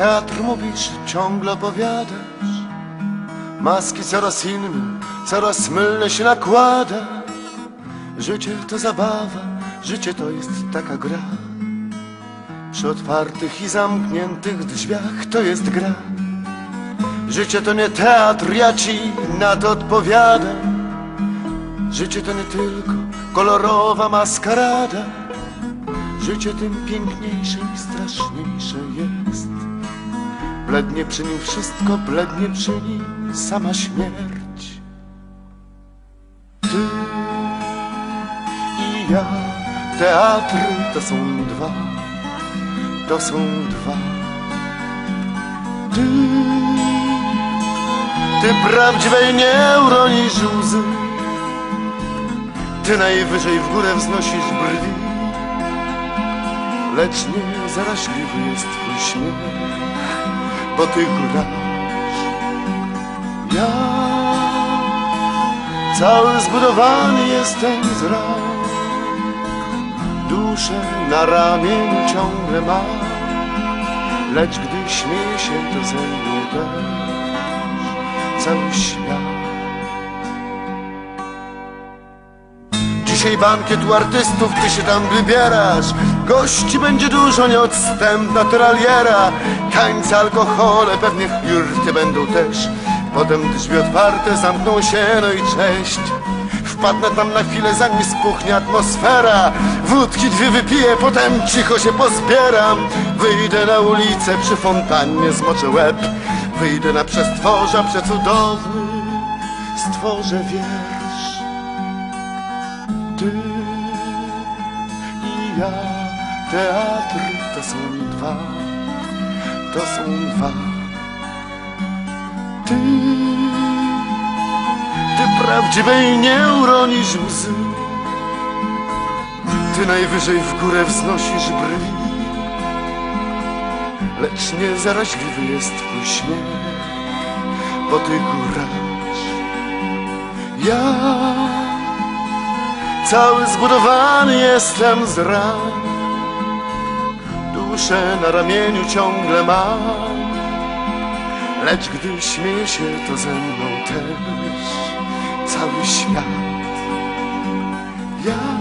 teatr mówisz, ciągle opowiadasz. Maski coraz inne, coraz mylne się nakłada. Życie to zabawa, życie to jest taka gra. Przy otwartych i zamkniętych drzwiach to jest gra. Życie to nie teatr, ja ci na to odpowiadam. Życie to nie tylko kolorowa maskarada. Życie tym piękniejsze i straszniejsze jest. Blednie przy nim wszystko, blednie przy nim sama śmierć. Ty i ja, teatry to są dwa, to są dwa. Ty, ty prawdziwej nie uronisz łzy, ty najwyżej w górę wznosisz brwi, lecz nie zaraźliwy jest twój śmiech, bo ty grasz. Ja cały zbudowany jestem z ran, duszę na ramieniu ciągle mam, lecz gdy śmieje się to ze mną też cały świat. Dzisiaj bankiet u artystów, ty się tam wybierasz. Gości będzie dużo, nieodstępna teraliera Tańce, alkohole, pewnie flirty będą też. Potem drzwi otwarte zamkną się, no i cześć. Wpadnę tam na chwilę, zanim spuchnie atmosfera. Wódki dwie wypiję, potem cicho się pozbieram. Wyjdę na ulicę, przy fontannie zmoczę łeb. Wyjdę na przestworza, przecudowny. Stworzę wiersz ty i ja, teatr to są dwa, to są dwa. Ty, ty prawdziwej nie uronisz łzy, ty najwyżej w górę wznosisz brwi, lecz nie zaraźliwy jest twój śmiech, bo ty górasz. Ja Cały zbudowany jestem z ran. Duszę na ramieniu ciągle mam. Lecz gdy śmieje się to ze mną też Cały świat. Ja